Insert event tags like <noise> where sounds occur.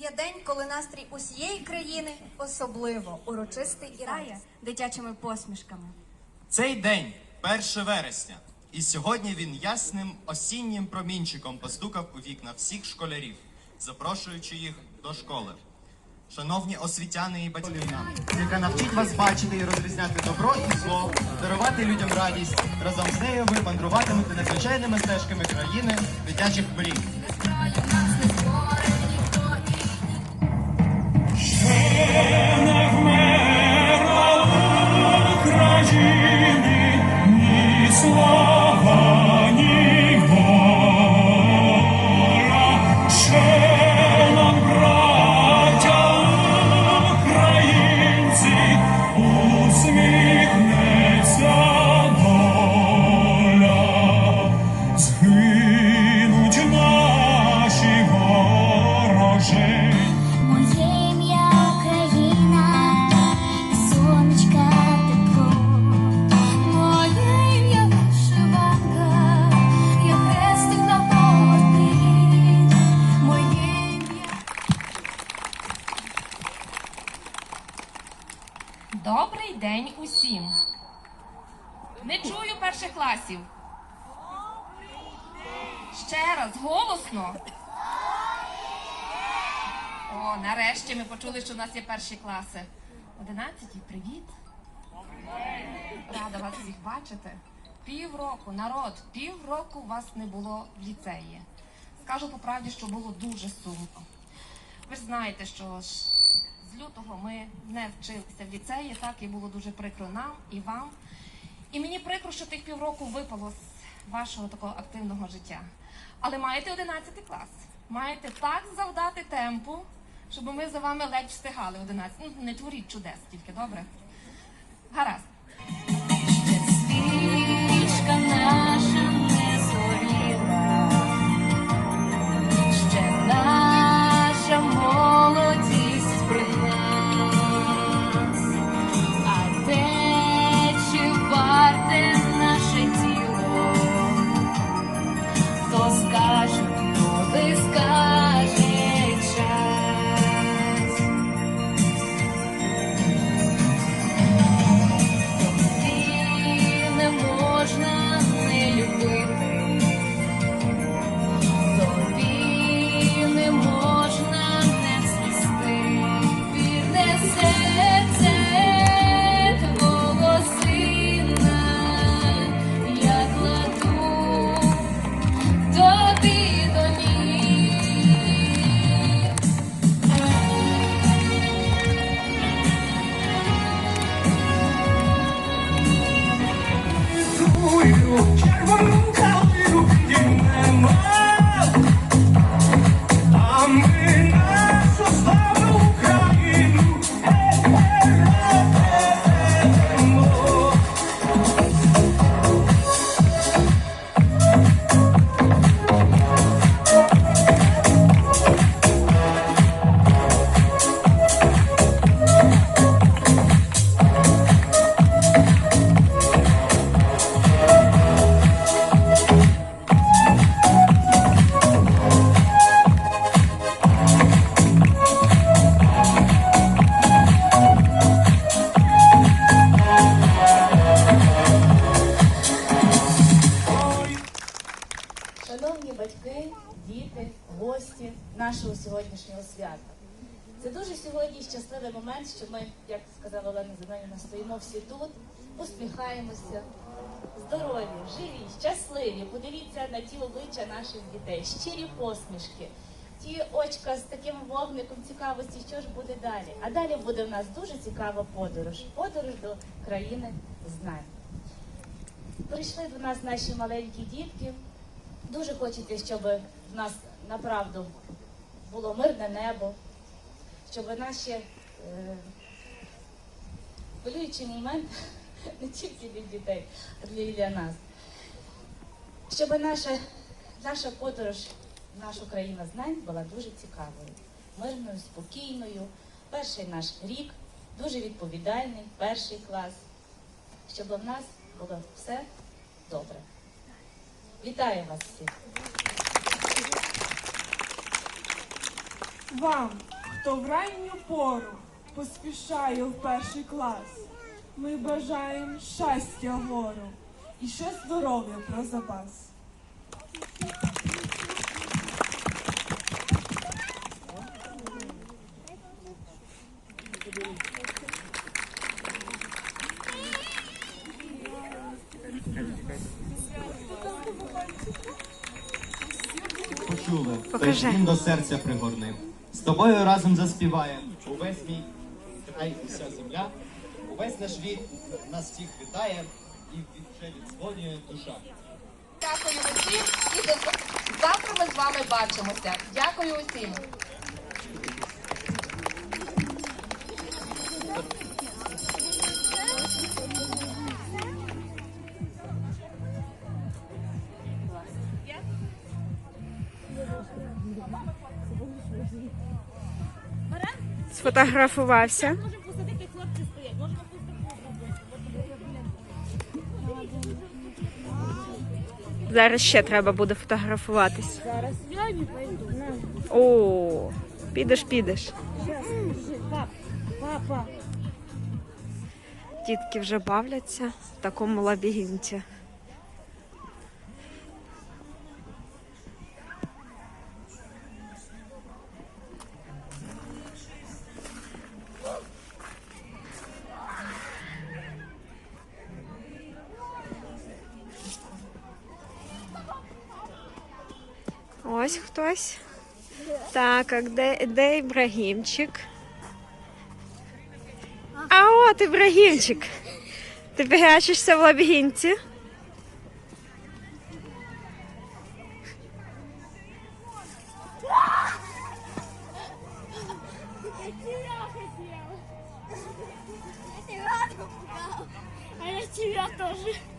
Є день, коли настрій усієї країни особливо урочистий і рає дитячими посмішками. Цей день 1 вересня, і сьогодні він ясним осіннім промінчиком постукав у вікна всіх школярів, запрошуючи їх до школи. Шановні освітяни і батьки, яка навчить вас бачити і розрізняти добро і зло, дарувати людям радість. Разом з нею ви мандруватимете незвичайними стежками країни дитячих мрій. Добрий день усім. Не чую перших класів. Ще раз голосно. О, нарешті ми почули, що в нас є перші класи. Одинадцяті, привіт. Рада вас всіх бачити. Півроку, народ, півроку вас не було в ліцеї. Скажу по правді, що було дуже сумно. Ви ж знаєте, що ж лютого ми не вчилися в ліцеї, так і було дуже прикро нам і вам. І мені прикро, що тих півроку випало з вашого такого активного життя. Але маєте 11 клас. Маєте так завдати темпу, щоб ми за вами ледь встигали 11. Ну, не творіть чудес тільки, добре? Гаразд. Нашого сьогоднішнього свята. Це дуже сьогодні щасливий момент, що ми, як сказала Олена Зиновівна, стоїмо всі тут, усміхаємося, здорові, живі, щасливі. Подивіться на ті обличчя наших дітей, щирі посмішки, ті очка з таким вогником цікавості, що ж буде далі. А далі буде в нас дуже цікава подорож. Подорож до країни знань. Прийшли до нас наші маленькі дітки. Дуже хочеться, щоб в нас направду було мирне небо, щоб наші е, хвилюючі моменти <laughs> не тільки для дітей, а для нас. Щоб наша, наша подорож в нашу країну знань була дуже цікавою, мирною, спокійною. Перший наш рік дуже відповідальний, перший клас, щоб в нас було все добре. Вітаю вас всіх! Вам, хто в ранню пору поспішає в перший клас, ми бажаємо щастя гору і ще здоров'я про запас. Почули, той дзвін до серця пригорнив. З тобою разом заспіває увесь мій край, уся земля, увесь наш вік нас всіх вітає і вже відзвонює душа. Дякую усім і до завтра ми з вами бачимося. Дякую усім. Сфотографувався. Зараз ще треба буде фотографуватись. Зараз я не пойду. О, підеш, підеш. Папа. Дітки вже бавляться в такому лабіринті. Ось хтось. Так, а де, де Ібрагімчик? А от Ібрагімчик. Ти бігачишся в лабіринті? Я тебя тоже.